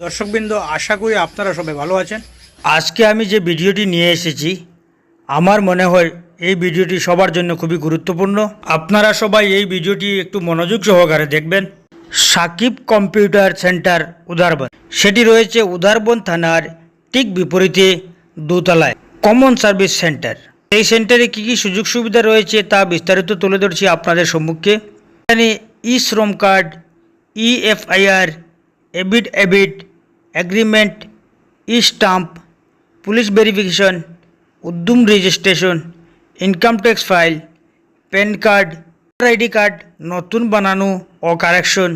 দর্শকবৃন্দ, আশা করি আপনারা সবাই ভালো আছেন। আজকে আমি যে ভিডিওটি নিয়ে এসেছি, আমার মনে হয় এই ভিডিওটি সবার জন্য খুবই গুরুত্বপূর্ণ। আপনারা সবাই এই ভিডিওটি একটু মনোযোগ সহকারে দেখবেন। Sakib computer centre, Udarban. সেটি রয়েছে উদারবন থানার ঠিক বিপরীতে দোতলায়, কমন সার্ভিস সেন্টার। এই সেন্টারে কী কী সুযোগ সুবিধা রয়েছে তা বিস্তারিত তুলে ধরছি আপনাদের সম্মুখে। এখানে ই শ্রম কার্ড, ইএফআইআর এবিট এবিট E stamp, police verification, Udyam registration, income tax file, PAN card ID card, নতুন বানানো ও correction,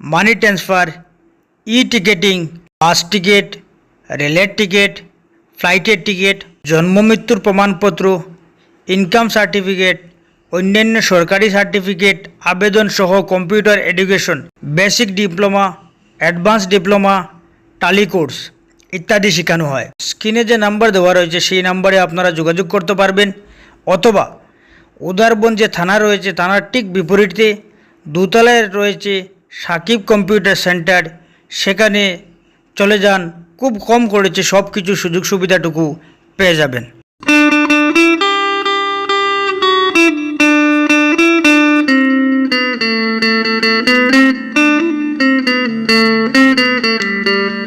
money transfer, E ticketing, bus ticket, রেলের টিকিট, ফ্লাইটের টিকিট, জন্ম মৃত্যুর প্রমাণপত্র, ইনকাম সার্টিফিকেট, অন্যান্য সরকারি সার্টিফিকেট আবেদন সহ computer education, basic diploma, advance diploma tally course ইত্যাদি শেখানো হয়। স্ক্রিনে যে নাম্বার দেওয়া রয়েছে, সেই নাম্বারে আপনারা যোগাযোগ করতে পারবেন। অথবা উদারবন যে থানা রয়েছে, থানার ঠিক বিপরীতে দোতলায় রয়েছে সাকিব কম্পিউটার সেন্টার। সেখানে চলে যান, খুব কম করেছে সব কিছু সুযোগ সুবিধাটুকু পেয়ে যাবেন।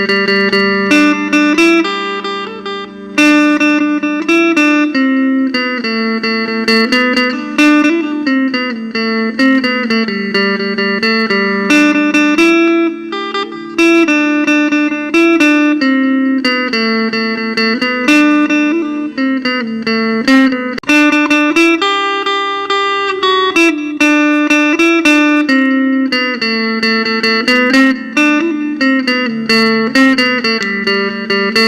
Thank you.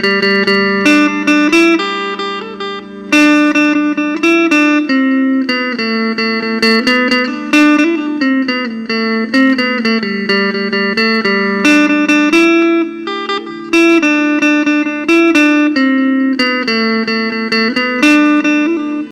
thank you